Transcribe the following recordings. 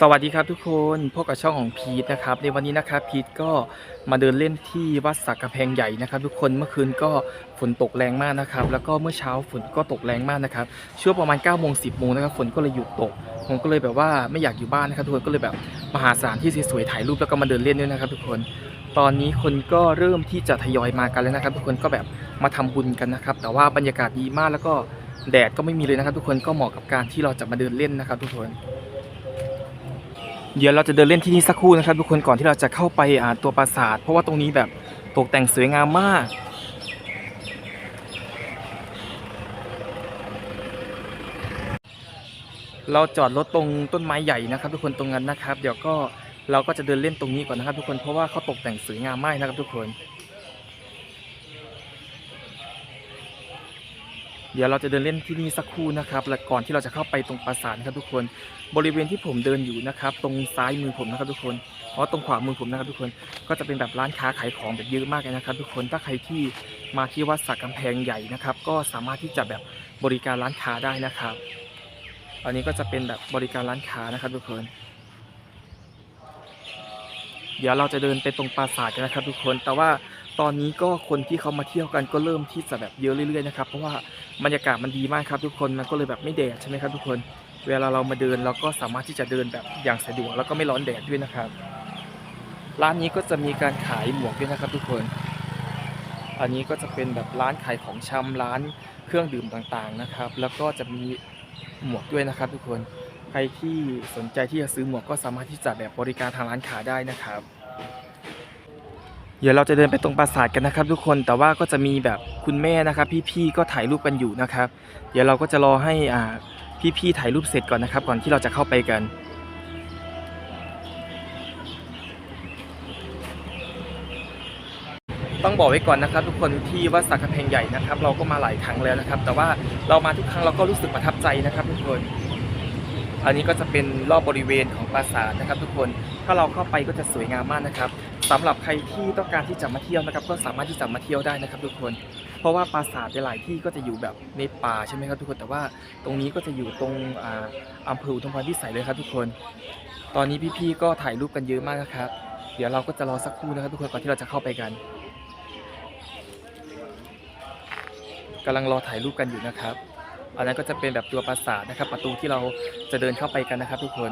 สวัสดีครับทุกคนพบกับช่องของพีทนะครับในวันนี้นะครับพีทก็มาเดินเล่นที่วัดสักกระแพงใหญ่นะครับ ทุกคนเมื่อคืนก็ฝนตกแรงมากนะครับ แล้วก็เมื่อเช้าฝนก็ตกแรงมากนะครับช่วงประมาณ9ก้าโมงสิบโมงนะครับฝนก็เลยหยุดตก ผมก็เลยแบบว่าไม่อยากอยู่บ้านนะครับทุกคนก็เลยแบบมาหาสถานที่สวยๆถ่ายรูปแล้วก็มาเดินเล่นด้วยนะครับ ทุกคนตอนนี้คนก็เริ่มที่จะทยอยมากันแล้วนะครับ ทุกคนก็แบบมาทำบุญกันนะครับ แต่ว่าบรรยากาศดีมากแล้วก็แดดก็ไม่มีเลยนะครับ ทุกคนก็เหมาะกับการที่เราจะมาเดินเล่นนะครับ ทุกคน เดี๋ยวเราจะเดินเล่นที่นี่สักครู่นะครับ ทุกคนก่อนที่เราจะเข้าไปอ่าตัวปราสาท เพราะว่าตรงนี้แบบตกแต่งสวยงามมากเราจอดรถตรงต้นไม้ใหญ่นะครับ ทุกคนตรงนั้นนะครับ เดี๋ยวก็เราก็จะเดินเล่นตรงนี้ก่อนนะครับ ทุกคนเพราะว่าเขาตกแต่งสวยงามมากนะครับ ทุกคน เดี๋ยวเราจะเดินเล่นที่นี่สักครู่นะครับ และก่อนที่เราจะเข้าไปตรงปราสาทนะครับทุกคน บริเวณที่ผมเดินอยู่นะครับ ตรงซ้ายมือผมนะครับทุกคนเพราะตรงขวามือผมนะครับทุกคน ก็จะเป็นแบบร้านค้าขายของแบบเยอะมากเลยนะครับ ทุกคน ถ้าใครที่มาที่วัดสักกำแพงใหญ่นะครับ ก็สามารถที่จะแบบบริการร้านค้าได้นะครับ อันนี้ก็จะเป็นแบบบริการร้านค้านะครับทุกคน เดี๋ยวเราจะเดินไปตรงปราสาทกันนะครับ ทุกคน แต่ว่า ตอนนี้ก็คนที่เขามาเที่ยวกันก็เริ่มที่จะแบบเยอะเรื่อยๆนะครับเพราะว่าบรรยากาศมันดีมากครับ ทุกคนมันก็เลยแบบไม่แดดใช่ไหมครับทุกคน เวลาเรามาเดินเราก็สามารถที่จะเดินแบบอย่างสะดวกแล้วก็ไม่ร้อนแดดด้วยนะครับ ร้านนี้ก็จะมีการขายหมวกด้วยนะครับ ทุกคน อันนี้ก็จะเป็นแบบร้านขายของชำร้านเครื่องดื่มต่างๆนะครับ แล้วก็จะมีหมวกด้วยนะครับ ทุกคนใครที่สนใจที่จะซื้อหมวกก็สามารถที่จะแบบบริการทางร้านค้าได้นะครับ เดี๋ยวเราจะเดินไปตรงปราสาทกันนะครับ ทุกคนแต่ว่าก็จะมีแบบคุณแม่นะครับ พี่ๆก็ถ่ายรูปกันอยู่นะครับ เดี๋ยวเราก็จะรอให้อ่าพี่ๆถ่ายรูปเสร็จก่อนนะครับ ก่อนที่เราจะเข้าไปกัน ต้องบอกไว้ก่อนนะครับ ทุกคนที่วัดสักกะเพงใหญ่นะครับ เราก็มาหลายครั้งแล้วนะครับ แต่ว่าเรามาทุกครั้งเราก็รู้สึกประทับใจนะครับ ทุกคน อันนี้ก็จะเป็นรอบบริเวณของปราสาทนะครับทุกคนถ้าเราเข้าไปก็จะสวยงามมากนะครับสำหรับใครที่ต้องการที่จะมาเที่ยวนะครับ ก็สามารถที่จะมาเที่ยวได้นะครับ ทุกคน เพราะว่าปราสาทหลายที่ก็จะอยู่แบบในป่าใช่ไหมครับทุกคนแต่ว่าตรงนี้ก็จะอยู่ตรงอาอำเภออุทุมพรพิสัยเลยครับทุกคน ตอนนี้พี่ๆก็ถ่ายรูปกันเยอะมากนะครับ เดี๋ยวเราก็จะรอสักครู่นะครับ ทุกคนก่อนที่เราจะเข้าไปกันกำลังรอถ่ายรูปกันอยู่นะครับ อันนั้นก็จะเป็นแบบตัวปราสาทนะครับ ประตูที่เราจะเดินเข้าไปกันนะครับ ทุกคน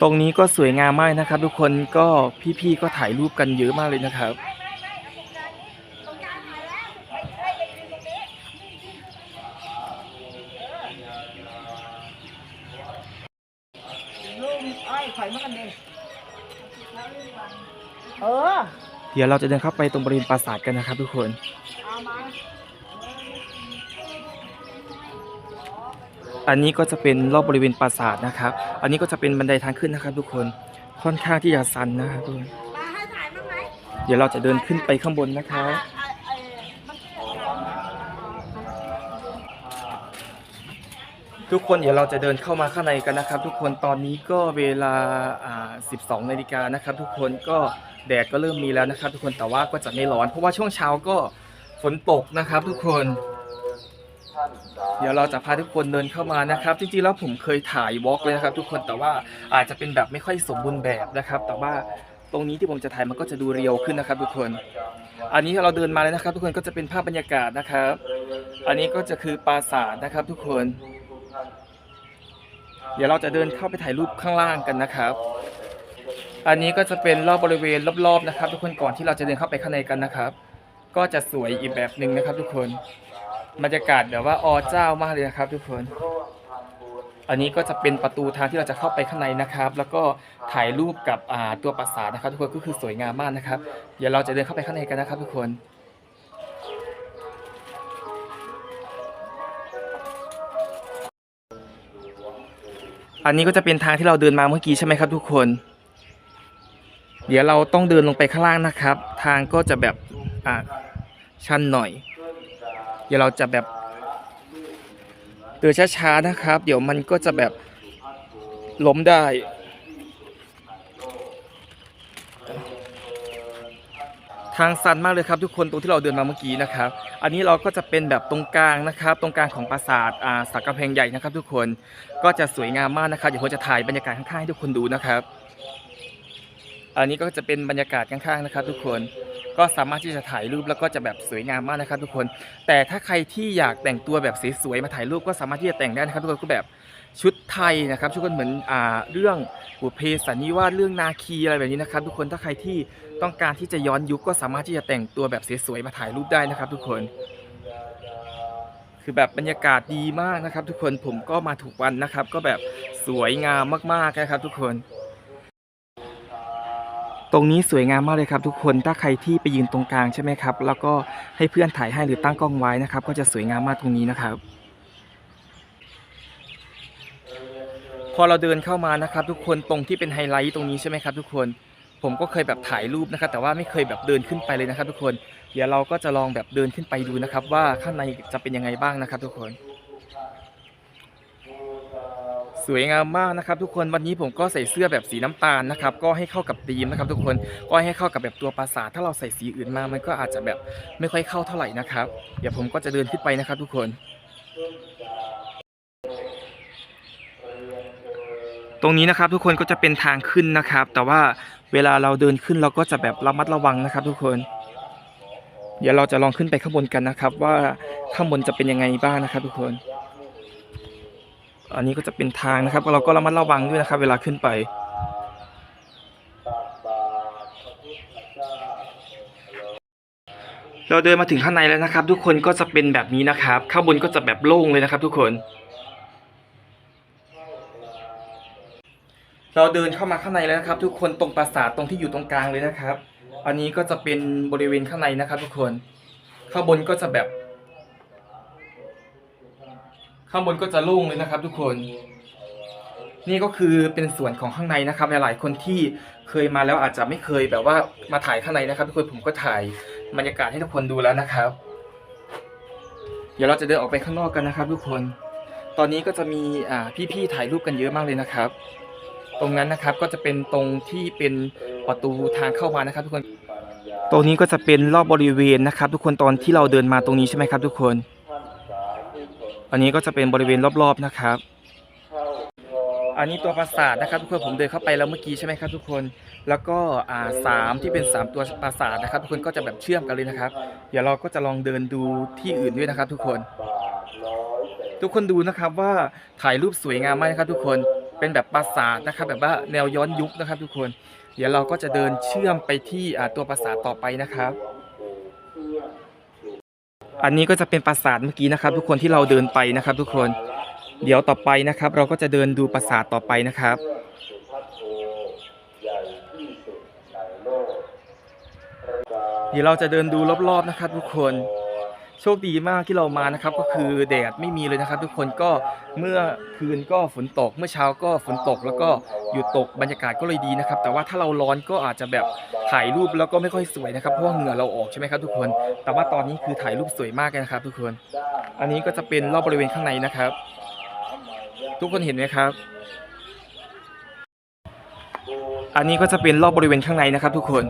ตรงนี้ก็สวยงามมากนะครับ ทุกคนก็พี่ๆก็ถ่ายรูปกันเยอะมากเลยนะครับลูกอ้อยข่อยมากันเด้เออ เดี๋ยวเราจะเดินเข้าไปตรงบริเวณปราสาทกันนะครับทุกคนเอามาอันนี้ก็จะเป็นรอบบริเวณปราสาทนะครับ อันนี้ก็จะเป็นบันไดทางขึ้นนะครับ ทุกคน ค่อนข้างที่จะชันนะครับทุกคนมาให้ถ่ายบ้างไหมเดี๋ยวเราจะเดินขึ้นไปข้างบนนะครับ ทุกคนเดี๋ยวเราจะเดินเข้ามาข้างในกันนะครับ ทุกคนตอนนี้ก็เวลาอ่า12นาฬิกานะครับ ทุกคนก็แดดก็เริ่มมีแล้วนะครับ ทุกคนแต่ว่าก็จะไม่ร้อน เพราะว่าช่วงเช้าก็ฝนตกนะครับ ทุกคน เดี๋ยวเราจะพาทุกคนเดินเข้ามานะครับ จริงๆแล้วผมเคยถ่ายวอล์กเลยนะครับ ทุกคนแต่ว่าอาจจะเป็นแบบไม่ค่อยสมบูรณ์แบบนะครับ แต่ว่าตรงนี้ที่ผมจะถ่ายมันก็จะดูเรียวขึ้นนะครับ ทุกคน อันนี้เราเดินมาเลยนะครับ ทุกคนก็จะเป็นภาพบรรยากาศนะครับ อันนี้ก็จะคือปราสาทนะครับ ทุกคน เดี๋ยวเราจะเดินเข้าไปถ่ายรูปข้างล่างกันนะครับ อันนี้ก็จะเป็นรอบบริเวณรอบๆนะครับ ทุกคนก่อนที่เราจะเดินเข้าไปข้างในกันนะครับ ก็จะสวยอีกแบบหนึ่งนะครับ ทุกคนบรรยากาศแบบว่าอเจ้ามากเลยนะครับ ทุกคน อันนี้ก็จะเป็นประตูทางที่เราจะเข้าไปข้างในนะครับ แล้วก็ถ่ายรูปกับตัวปราสาทนะครับ ทุกคนก็คือสวยงามมากนะครับ เดี๋ยวเราจะเดินเข้าไปข้างในกันนะครับ ทุกคน อันนี้ก็จะเป็นทางที่เราเดินมาเมื่อกี้ใช่ไหมครับ ทุกคน เดี๋ยวเราต้องเดินลงไปข้างล่างนะครับ ทางก็จะแบบอ่าชันหน่อย เดี๋ยวเราจะแบบเดินช้าๆนะครับ เดี๋ยวมันก็จะแบบล้มได้ ทางสันมากเลยครับทุกคนตรงที่เราเดินมาเมื่อกี้นะครับ อันนี้เราก็จะเป็นแบบตรงกลางนะครับ ตรงกลางของปราสาทอ่าสักกำแพงใหญ่นะครับ ทุกคนก็จะสวยงามมากนะครับเดี๋ยวผมจะถ่ายบรรยากาศข้างๆให้ทุกคนดูนะครับ อันนี้ก็จะเป็นบรรยากาศข้างๆนะครับ ทุกคนก็สามารถที่จะถ่ายรูปแล้วก็จะแบบสวยงามมากนะครับ ทุกคน แต่ถ้าใครที่อยากแต่งตัวแบบสวยๆมาถ่ายรูปก็สามารถที่จะแต่งได้นะครับ ทุกคนก็แบบชุดไทยนะครับทุกคนเหมือนอ่าเรื่องบุพเพสันนิวาสเรื่องนาคีอะไรแบบนี้นะครับ ทุกคนถ้าใครที่ ต้องการที่จะย้อนยุคก็สามารถที่จะแต่งตัวแบบสวยๆมาถ่ายรูปได้นะครับ ทุกคน คือแบบบรรยากาศดีมากนะครับ ทุกคนผมก็มาถูกวันนะครับ ก็แบบสวยงามมากๆนะครับ ทุกคน ตรงนี้สวยงามมากเลยครับ ทุกคนถ้าใครที่ไปยืนตรงกลางใช่ไหมครับ แล้วก็ให้เพื่อนถ่ายให้หรือตั้งกล้องไว้นะครับ ก็จะสวยงามมากตรงนี้นะครับพอเราเดินเข้ามานะครับ ทุกคนตรงที่เป็นไฮไลท์ตรงนี้ใช่ไหมครับ ทุกคน ผมก็เคยแบบถ่ายรูปนะครับ แต่ว่าไม่เคยแบบเดินขึ้นไปเลยนะครับ ทุกคน เดี๋ยวเราก็จะลองแบบเดินขึ้นไปดูนะครับ ว่าข้างในจะเป็นยังไงบ้างนะครับ ทุกคน สวยงามมากนะครับ ทุกคนวันนี้ผมก็ใส่เสื้อแบบสีน้ำตาลนะครับ ก็ให้เข้ากับธีมนะครับ ทุกคนก็ให้เข้ากับแบบตัวปราสาทถ้าเราใส่สีอื่นมามันก็อาจจะแบบไม่ค่อยเข้าเท่าไหร่นะครับ เดี๋ยวผมก็จะเดินขึ้นไปนะครับ ทุกคน ตรงนี้นะครับทุกคนก็จะเป็นทางขึ้นนะครับ แต่ว่าเวลาเราเดินขึ้นเราก็จะแบบระมัดระวังนะครับ ทุกคน เดี๋ยวเราจะลองขึ้นไปข้างบนกันนะครับ ว่าข้างบนจะเป็นยังไงบ้างนะครับ ทุกคน อันนี้ก็จะเป็นทางนะครับ เราก็ระมัดระวังด้วยนะครับ เวลาขึ้นไปเราเดินมาถึงข้างในแล้วนะครับ ทุกคนก็จะเป็นแบบนี้นะครับ ข้างบนก็จะแบบโล่งเลยนะครับ ทุกคน เราเดินเข้ามาข้างในแล้วนะครับ ทุกคนตรงปราสาทตรงที่อยู่ตรงกลางเลยนะครับ อันนี้ก็จะเป็นบริเวณข้างในนะครับ ทุกคน ข้างบนก็จะแบบ ข้างบนก็จะโล่งเลยนะครับ ทุกคน นี่ก็คือเป็นส่วนของข้างในนะครับ หลายๆคนที่เคยมาแล้วอาจจะไม่เคยแบบว่ามาถ่ายข้างในนะครับ ทุกคนผมก็ถ่ายบรรยากาศให้ทุกคนดูแล้วนะครับ เดี๋ยวเราจะเดินออกไปข้างนอกกันนะครับ ทุกคน ตอนนี้ก็จะมีพี่ๆถ่ายรูปกันเยอะมากเลยนะครับ ตรงนั้นนะครับก็จะเป็นตรงที่เป็นประตูทางเข้ามานะครับ ทุกคน ตรงนี้ก็จะเป็นรอบบริเวณนะครับ ทุกคนตอนที่เราเดินมาตรงนี้ใช่ไหมครับ ทุกคน อันนี้ก็จะเป็นบริเวณรอบๆนะครับ อันนี้ตัวปราสาทนะครับ ทุกคนผมเดินเข้าไปแล้วเมื่อกี้ใช่ไหมครับ ทุกคน แล้วก็อ่าสามที่เป็นสามตัวปราสาทนะครับ ทุกคนก็จะแบบเชื่อมกันเลยนะครับ เดี๋ยวเราก็จะลองเดินดูที่อื่นด้วยนะครับ ทุกคน ทุกคนดูนะครับว่าถ่ายรูปสวยงามมากนะครับ ทุกคน เป็นแบบปราสาทนะครับแบบว่าแนวย้อนยุคนะครับ ทุกคน เดี๋ยวเราก็จะเดินเชื่อมไปที่ตัวปราสาทต่อไปนะครับ อันนี้ก็จะเป็นปราสาทเมื่อกี้นะครับ ทุกคนที่เราเดินไปนะครับ ทุกคน เดี๋ยวต่อไปนะครับ เราก็จะเดินดูปราสาทต่อไปนะครับเดี๋ยวเราจะเดินดูรอบๆนะครับ ทุกคน โชคดีมากที่เรามานะครับ ก็คือแดดไม่มีเลยนะครับ ทุกคนก็เมื่อคืนก็ฝนตก เมื่อเช้าก็ฝนตกแล้วก็หยุดตกบรรยากาศก็เลยดีนะครับ แต่ว่าถ้าเราร้อนก็อาจจะแบบถ่ายรูปแล้วก็ไม่ค่อยสวยนะครับเพราะเหงื่อเราออกใช่ไหมครับทุกคน แต่ว่าตอนนี้คือถ่ายรูปสวยมากเลยนะครับ ทุกคน อันนี้ก็จะเป็นรอบบริเวณข้างในนะครับ ทุกคนเห็นไหมครับ อันนี้ก็จะเป็นรอบบริเวณข้างในนะครับ ทุกคน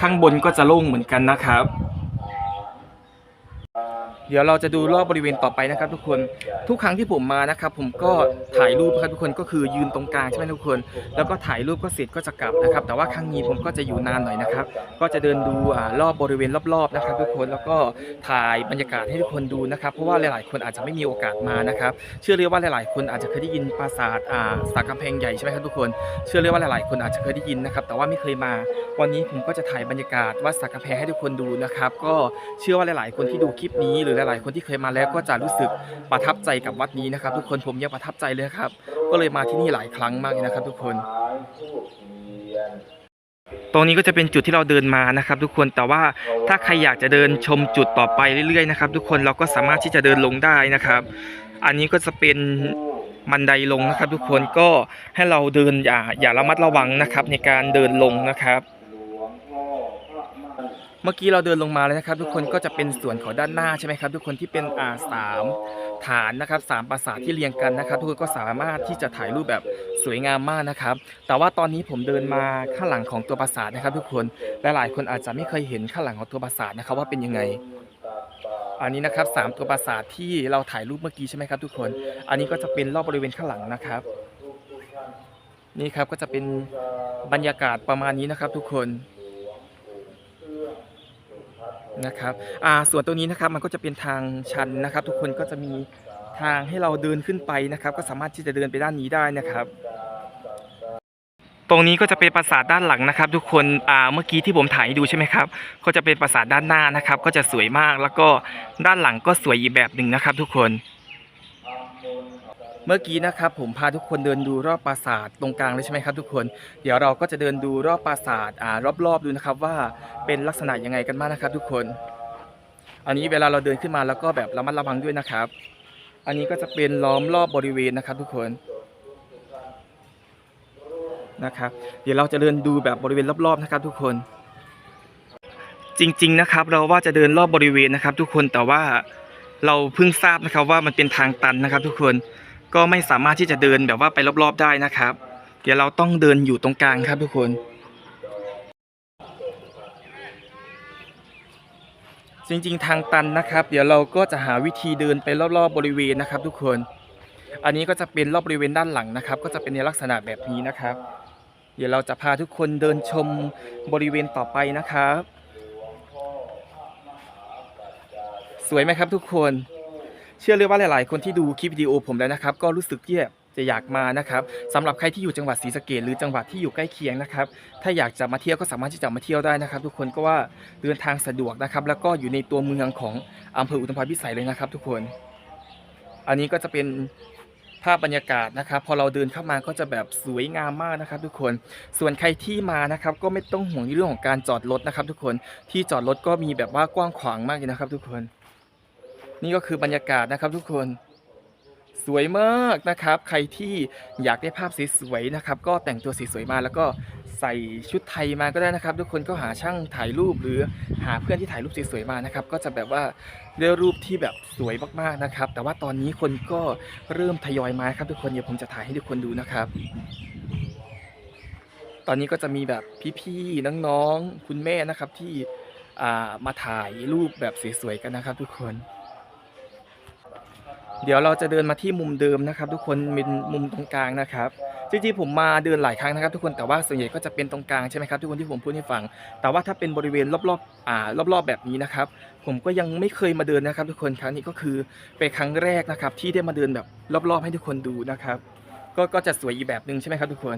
ข้างบนก็จะโล่งเหมือนกันนะครับ เดี๋ยวเราจะดูรอบบริเวณต่อไปนะครับ ทุกคนทุกครั้งที่ผมมานะครับ ผมก็ถ่ายรูปนะครับทุกคนก็คือยืนตรงกลางใช่ไหมทุกคน แล้วก็ถ่ายรูปก็เสร็จก็จะกลับนะครับ แต่ว่าครั้งนี้ผมก็จะอยู่นานหน่อยนะครับ ก็จะเดินดูอ่ารอบบริเวณรอบๆนะครับ ทุกคนแล้วก็ถ่ายบรรยากาศให้ทุกคนดูนะครับ เพราะว่าหลายๆ คนอาจจะไม่มีโอกาสมานะครับ เชื่อเลยว่าหลายๆ คนอาจจะเคยได้ยินปราสาทอ่าสักกำแพงใหญ่ใช่ไหมครับทุกคน เชื่อเลยว่าหลายๆ คนอาจจะเคยได้ยินนะครับ แต่ว่าไม่เคยมา วันนี้ผมก็จะถ่ายบรรยากาศวัดสักกำแพงให้ทุกคนดูนะครับ ก็เชื่อว่าหลาย ๆ คนที่ดูคลิปนี้หรือลายๆ คนที่เคยมาแล้วก็จะรู้สึกประทับใจกับวัดนี้นะครับ ทุกคนผมยังประทับใจเลยครับ ก็เลยมาที่นี่หลายครั้งมากนะครับ ทุกคน ตรงนี้ก็จะเป็นจุดที่เราเดินมานะครับ ทุกคนแต่ว่าถ้าใครอยากจะเดินชมจุดต่อไปเรื่อยๆนะครับ ทุกคนเราก็สามารถที่จะเดินลงได้นะครับ อันนี้ก็จะเป็นบันไดลงนะครับ ทุกคนก็ให้เราเดินอย่าอย่าระมัดระวังนะครับ ในการเดินลงนะครับ เมื่อกี้เราเดินลงมาแล้วนะครับ ทุกคนก็จะเป็นส่วนของด้านหน้าใช่ไหมครับ ทุกคนที่เป็นอ่าสามฐานนะครับสามปราสาทที่เรียงกันนะครับ ทุกคนก็สามารถที่จะถ่ายรูปแบบสวยงามมากนะครับ แต่ว่าตอนนี้ผมเดินมาข้างหลังของตัวปราสาทนะครับ ทุกคนและหลายคนอาจจะไม่เคยเห็นข้างหลังของตัวปราสาทนะครับว่าเป็นยังไง อันนี้นะครับสามตัวปราสาทที่เราถ่ายรูปเมื่อกี้ใช่ไหมครับ ทุกคน อันนี้ก็จะเป็นรอบบริเวณข้างหลังนะครับ นี่ครับก็จะเป็นบรรยากาศประมาณนี้นะครับ ทุกคน นะครับอ่าส่วนตรงนี้นะครับมันก็จะเป็นทางชันนะครับ ทุกคนก็จะมีทางให้เราเดินขึ้นไปนะครับ ก็สามารถที่จะเดินไปด้านนี้ได้นะครับ ตรงนี้ก็จะเป็นปราสาทด้านหลังนะครับ ทุกคนอ่าเมื่อกี้ที่ผมถ่ายให้ดูใช่ไหมครับ ก็จะเป็นปราสาทด้านหน้านะครับ ก็จะสวยมากแล้วก็ด้านหลังก็สวยอีกแบบหนึ่งนะครับ ทุกคน เมื่อกี้นะครับผมพาทุกคนเดินดูรอบปราสาทตรงกลางเลยใช่ไหมครับทุกคน เดี๋ยวเราก็จะเดินดูรอบปราสาทอ่ารอบๆดูนะครับว่าเป็นลักษณะยังไงกันบ้างนะครับ ทุกคน อันนี้เวลาเราเดินขึ้นมาแล้วก็แบบระมัดระวังด้วยนะครับ อันนี้ก็จะเป็นล้อมรอบบริเวณนะครับ ทุกคนนะครับ เดี๋ยวเราจะเดินดูแบบบริเวณรอบๆนะครับ ทุกคนจริง ๆ นะครับ เราว่าจะเดินรอบบริเวณนะครับ ทุกคนแต่ว่าเราเพิ่งทราบนะครับว่ามันเป็นทางตันนะครับ ทุกคน ก็ไม่สามารถที่จะเดินแบบว่าไปรอบๆได้นะครับ เดี๋ยวเราต้องเดินอยู่ตรงกลางครับทุกคน จริงๆ ทางตันนะครับ เดี๋ยวเราก็จะหาวิธีเดินไปรอบๆบริเวณนะครับ ทุกคน อันนี้ก็จะเป็นรอบบริเวณด้านหลังนะครับ ก็จะเป็นในลักษณะแบบนี้นะครับ เดี๋ยวเราจะพาทุกคนเดินชมบริเวณต่อไปนะครับ สวยไหมครับทุกคน เชื่อเลยว่าหลาย ๆ คนที่ดูคลิปวิดีโอผมแล้วนะครับ ก็รู้สึกที่จะอยากมานะครับสำหรับใครที่อยู่จังหวัดศรีสะเกดหรือจังหวัดที่อยู่ใกล้เคียงนะครับ ถ้าอยากจะมาเที่ยวก็สามารถที่จะมาเที่ยวได้นะครับ ทุกคนก็ว่าเดินทางสะดวกนะครับ แล้วก็อยู่ในตัวเมืองของอำเภออุทุมพรพิสัยเลยนะครับ ทุกคน อันนี้ก็จะเป็นภาพบรรยากาศนะครับ พอเราเดินเข้ามาก็จะแบบสวยงามมากนะครับ ทุกคนส่วนใครที่มานะครับ ก็ไม่ต้องห่วงในเรื่องของการจอดรถนะครับ ทุกคนที่จอดรถก็มีแบบว่ากว้างขวางมากเลยนะครับ ทุกคน นี่ก็คือบรรยากาศนะครับทุกคนสวยมากนะครับ ใครที่อยากได้ภาพสวยๆนะครับ ก็แต่งตัวสวยๆมาแล้วก็ใส่ชุดไทยมาก็ได้นะครับ ทุกคนก็หาช่างถ่ายรูปหรือหาเพื่อนที่ถ่ายรูปสวยๆมานะครับ ก็จะแบบว่าได้รูปที่แบบสวยมากๆนะครับ แต่ว่าตอนนี้คนก็เริ่มทยอยมาครับทุกคนเดี๋ยวผมจะถ่ายให้ทุกคนดูนะครับ ตอนนี้ก็จะมีแบบพี่ๆน้องๆคุณแม่นะครับที่มาถ่ายรูปแบบสวยๆกันนะครับ ทุกคน เดี๋ยวเราจะเดินมาที่มุมเดิมนะครับ ทุกคนเป็นมุมตรงกลางนะครับจริงๆผมมาเดินหลายครั้งนะครับ ทุกคนแต่ว่าส่วนใหญ่ก็จะเป็นตรงกลางใช่ไหมครับทุกคนที่ผมพูดให้ฟัง แต่ว่าถ้าเป็นบริเวณรอบๆอ่ารอบๆแบบนี้นะครับ ผมก็ยังไม่เคยมาเดินนะครับ ทุกคนครั้งนี้ก็คือเป็นครั้งแรกนะครับ ที่ได้มาเดินแบบรอบๆ ให้ทุกคนดูนะครับ ก็ก็จะสวยอีกแบบหนึ่งใช่ไหมครับ ทุกคน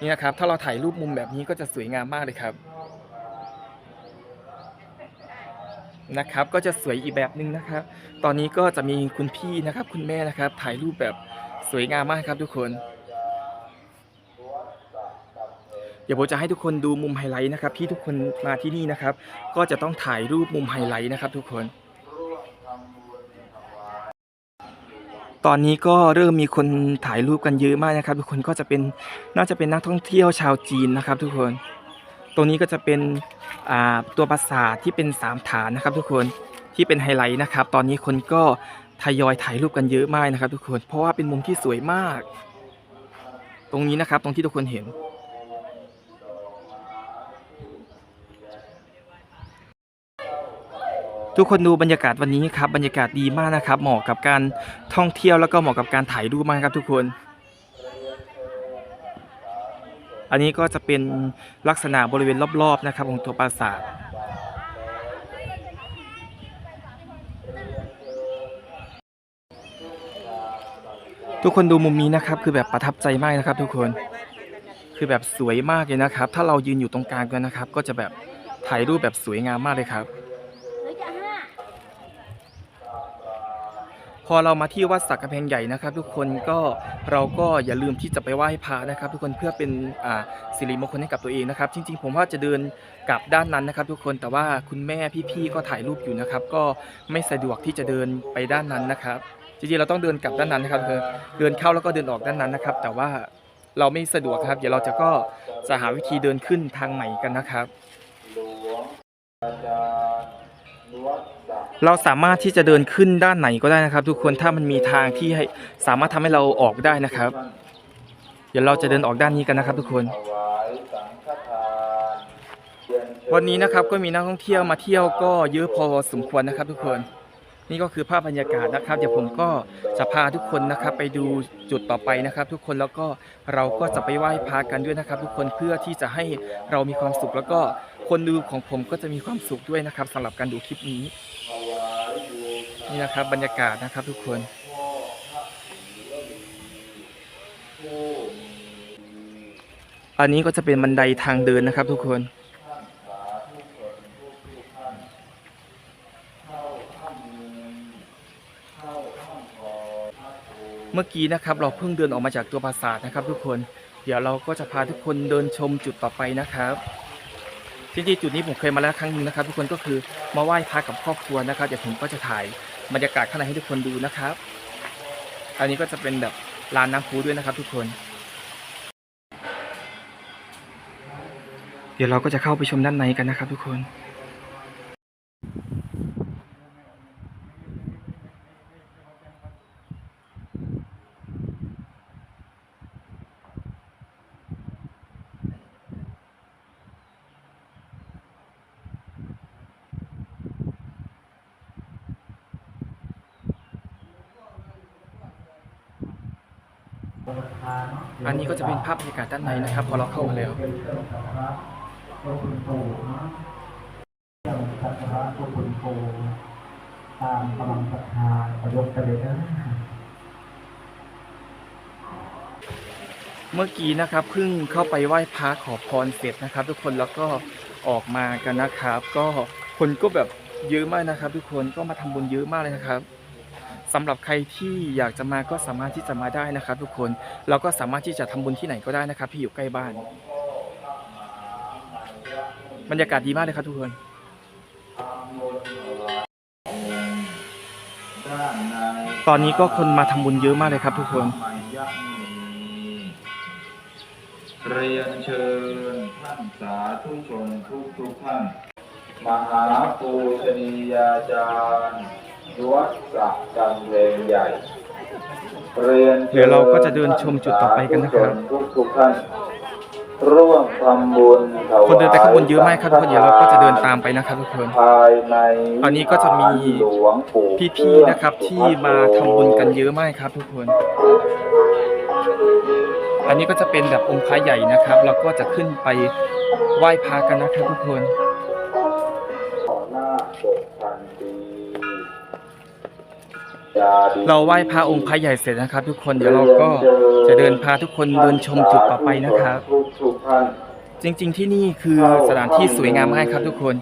นี่นะครับถ้าเราถ่ายรูปมุมแบบนี้ก็จะสวยงามมากเลยครับ นะครับ ก็จะสวยอีกแบบหนึ่งนะครับ ตอนนี้ก็จะมีคุณพี่นะครับ คุณแม่นะครับ ถ่ายรูปแบบสวยงามมากครับทุกคน เดี๋ยวผมจะให้ทุกคนดูมุมไฮไลท์นะครับที่ทุกคนมาที่นี่นะครับ ก็จะต้องถ่ายรูปมุมไฮไลท์นะครับทุกคน ตอนนี้ก็เริ่มมีคนถ่ายรูปกันเยอะมากนะครับ ทุกคนก็จะเป็นน่าจะเป็นนักท่องเที่ยวชาวจีนนะครับ ทุกคน ตรงนี้ก็จะเป็นตัวปราสาทที่เป็นสามฐานนะครับ ทุกคนที่เป็นไฮไลท์นะครับ ตอนนี้คนก็ทยอยถ่ายรูปกันเยอะมากนะครับ ทุกคนเพราะว่าเป็นมุมที่สวยมาก ตรงนี้นะครับ ตรงที่ทุกคนเห็นทุกคนดูบรรยากาศวันนี้ครับบรรยากาศดีมากนะครับ เหมาะกับการท่องเที่ยวแล้วก็เหมาะกับการถ่ายรูปมากครับทุกคน อันนี้ก็จะเป็นลักษณะบริเวณรอบๆนะครับของตัวปราสาททุกคนดูมุมนี้นะครับคือแบบประทับใจมากนะครับ ทุกคนคือแบบสวยมากเลยนะครับ ถ้าเรายืนอยู่ตรงกลางกันนะครับ ก็จะแบบถ่ายรูปแบบสวยงามมากเลยครับ หรือจะห้า พอเรามาที่วัดสักกำแพงใหญ่นะครับ ทุกคนก็เราก็อย่าลืมที่จะไปไหว้พระนะครับ ทุกคนเพื่อเป็นสิริมงคลให้กับตัวเองนะครับ จริง ๆ ผมว่าจะเดินกลับด้านนั้นนะครับ ทุกคนแต่ว่าคุณแม่พี่ๆก็ถ่ายรูปอยู่นะครับ ก็ไม่สะดวกที่จะเดินไปด้านนั้นนะครับจริงๆเราต้องเดินกลับด้านนั้นนะครับคือเดินเข้าแล้วก็เดินออกด้านนั้นนะครับ แต่ว่าเราไม่สะดวกครับ เดี๋ยวเราจะก็จะหาวิธีเดินขึ้นทางใหม่กันนะครับ หลวงอาจารย์วัดสัก เราสามารถที่จะเดินขึ้นด้านไหนก็ได้นะครับ ทุกคนถ้ามันมีทางที่ให้สามารถทำให้เราออกได้นะครับ เดี๋ยวเราจะเดินออกด้านนี้กันนะครับ ทุกคน วันนี้นะครับก็มีนักท่องเที่ยวมาเที่ยวก็เยอะพอสมควรนะครับ ทุกคนนี่ก็คือภาพบรรยากาศนะครับ เดี๋ยวผมก็จะพาทุกคนนะครับ ไปดูจุดต่อไปนะครับ ทุกคนแล้วก็เราก็จะไปไหว้พระกันด้วยนะครับ ทุกคนเพื่อที่จะให้เรามีความสุข แล้วก็คนดูของผมก็จะมีความสุขด้วยนะครับสำหรับการดูคลิปนี้ นี่นะครับบรรยากาศนะครับทุกคนอันนี้ก็จะเป็นบันไดทางเดินนะครับทุกคนเมื่อกี้นะครับเราเพิ่งเดินออกมาจากตัวปราสาทนะครับ ทุกคน เดี๋ยวเราก็จะพาทุกคนเดินชมจุดต่อไปนะครับจริงๆจุดนี้ผมเคยมาแล้วครั้งหนึงนะครับ ทุกคนก็คือมาไหว้พระกับครอบครัวนะครับเดี๋ยวผมก็จะถ่าย บรรยากาศข้างในให้ทุกคนดูนะครับ อันนี้ก็จะเป็นแบบลานน้ำพุด้วยนะครับ ทุกคน เดี๋ยวเราก็จะเข้าไปชมด้านในกันนะครับ ทุกคน อันนี้ก็จะเป็นภาพบรรยากาศด้านในนะครับ พอเราเข้ามาแล้วพระคุณปู่ยังศรัทธาพระคุณปู่ตามกำลังศรัทธาประยกกันเลยนะเมื่อกี้นะครับเพิ่งเข้าไปไหว้พระขอพรเสร็จนะครับ ทุกคนแล้วก็ออกมากันนะครับ ก็คนก็แบบเยอะมากนะครับ ทุกคนก็มาทำบุญเยอะมากเลยนะครับ สำหรับใครที่อยากจะมาก็สามารถที่จะมาได้นะครับ ทุกคนเราก็สามารถที่จะทำบุญที่ไหนก็ได้นะครับ ที่อยู่ใกล้บ้าน บรรยากาศดีมากเลยครับทุกคนตอนนี้ก็คนมาทำบุญเยอะมากเลยครับ ทุกคนเรียนเชิญท่านสาธุชนทุกทุกท่าน มหาปูชนียาจารย์ วัดสระกำเพลงใหญ่เรียนชิญเดี๋ยวเราก็จะเดินชมจุดต่อไปกันนะครับทุกทุกๆท่านร่วมทำบุญถวายคนเดินไปข้างบนเยอะมากครับทุกคนเดี๋ยวเราก็จะเดินตามไปนะครับทุกคนภายในอันนี้ก็จะมีหลวงปู่พี่ๆนะครับ ที่มาทำบุญกันเยอะมากครับ ทุกคน อันนี้ก็จะเป็นแบบองค์พระใหญ่นะครับ เราก็จะขึ้นไปไหว้พระกันนะครับทุกคน เราไหว้พระองค์พระใหญ่เสร็จนะครับ ทุกคนเดี๋ยวเราก็จะเดินพาทุกคนเดินชมจุดต่อไปนะครับ จริง ๆ ที่นี่คือสถานที่สวยงามมากครับ ทุกคน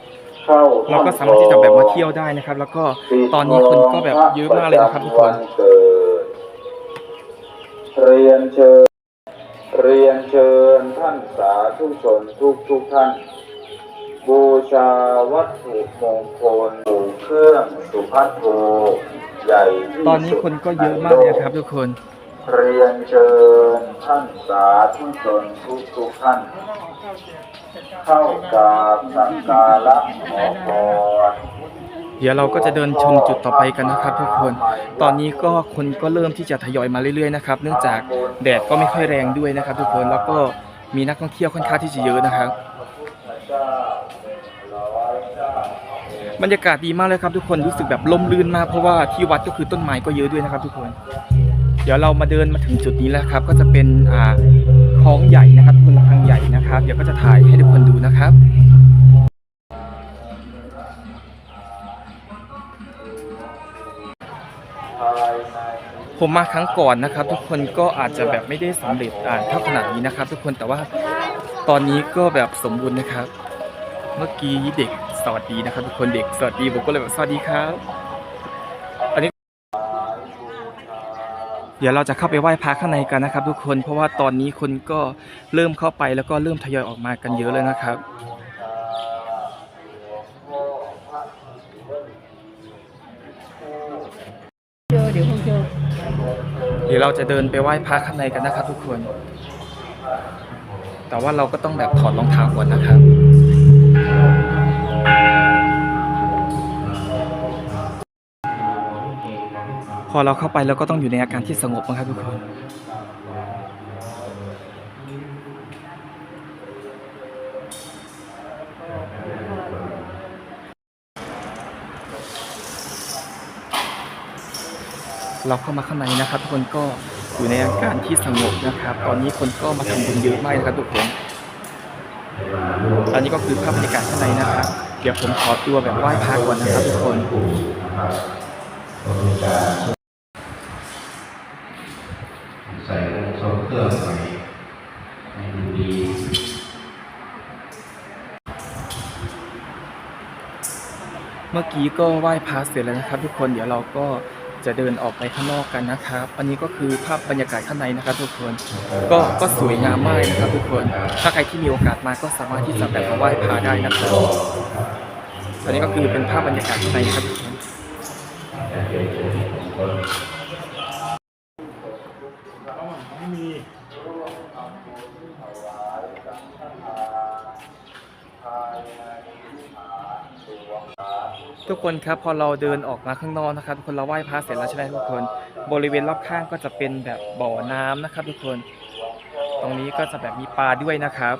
เราก็สามารถที่จะแบบมาเที่ยวได้นะครับ แล้วก็ตอนนี้คนก็แบบเยอะมากเลยนะครับทุกคนเรียนเชิญเรียนเชิญท่านสาธุชนทุกทุกท่าน บูชาวัตถุมงคลเครื่องสุภัทโท ใหญ่ที่ตอนนี้คนก็เยอะมากเลยครับ ทุกคน เรียนเชิญท่านสาธุชนทุกทุกๆท่าน เข้ากราบสักการะขอพร เดี๋ยวเราก็จะเดินชมจุดต่อไปกันนะครับ ทุกคน ตอนนี้ก็คนก็เริ่มที่จะทยอยมาเรื่อยๆนะครับ เนื่องจากแดดก็ไม่ค่อยแรงด้วยนะครับ ทุกคน แล้วก็มีนักท่องเที่ยวค่อนข้างที่จะเยอะนะครับ บรรยากาศดีมากเลยครับทุกคนรู้สึกแบบล่มลื่นมากเพราะว่าที่วัดก็คือต้นไม้ก็เยอะด้วยนะครับ ทุกคน เดี๋ยวเรามาเดินมาถึงจุดนี้แล้วครับ ก็จะเป็นอ่าคลองใหญ่นะครับคนละครั้งใหญ่นะครับ เดี๋ยวก็จะถ่ายให้ทุกคนดูนะครับผมมาครั้งก่อนนะครับ ทุกคนก็อาจจะแบบไม่ได้สำเร็จอ่าเท่าขนาดนี้นะครับ ทุกคนแต่ว่าตอนนี้ก็แบบสมบูรณ์นะครับ เมื่อกี้เด็ก วัสดีนะครับทุกคนเด็กสวัสดีผมก็เลยแบบสวัสดีครับอันนี้ เดี๋ยวเราจะเข้าไปไหว้พระข้างในกันนะครับ ทุกคนเพราะว่าตอนนี้คนก็เริ่มเข้าไปแล้วก็เริ่มทยอยออกมากันเยอะเลยนะครับเจอเดี๋ยวคงเจอเดี๋ยวเราจะเดินไปไหว้พระข้างในกันนะครับ ทุกคน แต่ว่าเราก็ต้องแบบถอดรองเท้าก่อนนะครับ พอเราเข้าไปแล้วก็ต้องอยู่ในอาการที่สงบนะครับทุกคน เราเข้ามาข้างในนะครับทุกคนก็อยู่ในอาการที่สงบนะครับ ตอนนี้คนก็มาทำบุญเยอะมากนะครับทุกคนตอนนี้ก็คือภาพบรรยากาศข้างในนะครับ เดี๋ยวผมขอตัวแบบไหว้พระก่อนนะครับทุกคน ใส่องค์ทรงเครื่องใหม่ให้ดูดี เมื่อกี้ก็ไหว้พระเสร็จแล้วนะครับ ทุกคนเดี๋ยวเราก็จะเดินออกไปข้างนอกกันนะครับ อันนี้ก็คือภาพบรรยากาศข้างในนะครับ ทุกคน ก็ก็สวยงามมากนะครับ ทุกคน ถ้าใครที่มีโอกาสมาก็สามารถที่จะแบบมาไหว้พระได้นะครับ อันนี้ก็คือเป็นภาพบรรยากาศข้างในครับ ทุกคนครับพอเราเดินออกมาข้างนอกนะครับทุกคนเราไหว้พระเสร็จแล้วใช่ไหมทุกคน บริเวณรอบข้างก็จะเป็นแบบบ่อน้ำนะครับ ทุกคน ตรงนี้ก็จะแบบมีปลาด้วยนะครับ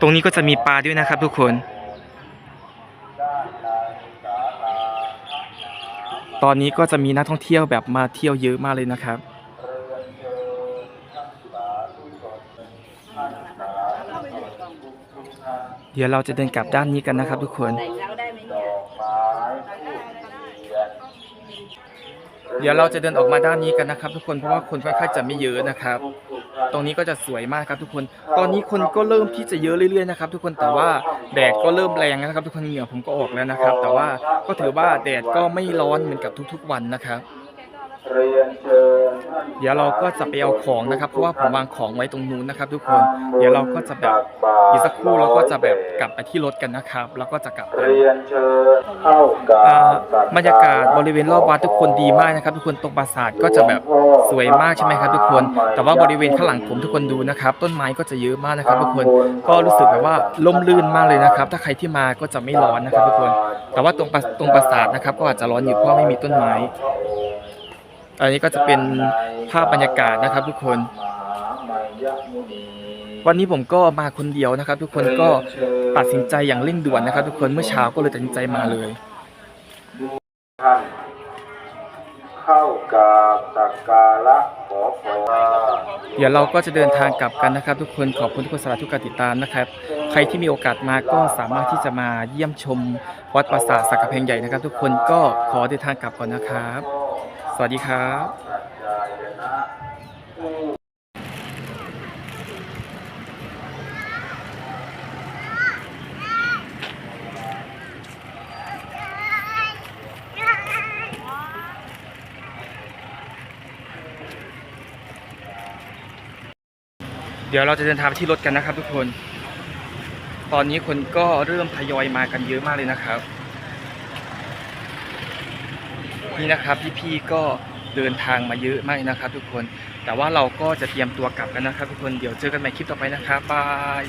ตรงนี้ก็จะมีปลาด้วยนะครับ ทุกคน ตอนนี้ก็จะมีนักท่องเที่ยวแบบมาเที่ยวเยอะมากเลยนะครับ เดี๋ยวเราจะเดินกลับด้านนี้กันนะครับทุกคนเราได้ไหมเนี่ยเดี๋ยวเราจะเดินออกมาด้านนี้กันนะครับ ทุกคนเพราะว่าคนค่อนข้างจะไม่เยอะนะครับ ตรงนี้ก็จะสวยมากครับทุกคน ตอนนี้คนก็เริ่มที่จะเยอะเรื่อยๆนะครับ ทุกคนแต่ว่าแดดก็เริ่มแรงนะครับ ทุกคนเหงื่อผมก็ออกแล้วนะครับ แต่ว่าก็ถือว่าแดดก็ไม่ร้อนเหมือนกับทุก ๆ วันนะครับ เดี๋ยวเราก็จะไปเอาของนะครับ เพราะว่าผมวางของไว้ตรงนู้นนะครับ ทุกคน เดี๋ยวเราก็จะแบบอีกสักครู่เราก็จะแบบกลับไปที่รถกันนะครับ แล้วก็จะกลับเรียนเชิญเข้ากราอ่าบบรรยากาศบริเวณรอบวัดทุกคนดีมากนะครับ ทุกคนตรงปราสาทก็จะแบบสวยมากใช่ไหมครับ ทุกคน แต่ว่าบริเวณข้างหลังผมทุกคนดูนะครับ ต้นไม้ก็จะเยอะมากนะครับ ทุกคน ก็รู้สึกแบบว่าล่มลื่นมากเลยนะครับ ถ้าใครที่มาก็จะไม่ร้อนนะครับ ทุกคน แต่ว่าตรงปราตรงปราสาทนะครับ ก็อาจจะร้อนอยู่เพราะไม่มีต้นไม้ อันนี้ก็จะเป็นภาพบรรยากาศนะครับ ทุกคนมหามัยยมุนีวันนี้ผมก็มาคนเดียวนะครับ ทุกคนก็ตัดสินใจอย่างเร่งด่วนนะครับ ทุกคนเมื่อเช้าก็เลยตัดสินใจมาเลยท่านเข้ากราบสักการะขอพรเดี๋ยวเราก็จะเดินทางกลับกันนะครับ ทุกคนขอบคุณทุกคนสำหรับทุกการติดตามนะครับ ใครที่มีโอกาสมาก็สามารถที่จะมาเยี่ยมชมวัดปราสาทสักกะเพงใหญ่นะครับ ทุกคนก็ขอเดินทางกลับก่อนนะครับ สวัสดีครับเดี๋ยวเราจะเดินทางไปที่รถกันนะครับทุกคน ตอนนี้คนก็เริ่มทยอยมากันเยอะมากเลยนะครับ นี่นะครับพี่ๆก็เดินทางมาเยอะมากนะครับ ทุกคน แต่ว่าเราก็จะเตรียมตัวกลับกันนะครับ ทุกคนเดี๋ยวเจอกันใหม่คลิปต่อไปนะครับบาย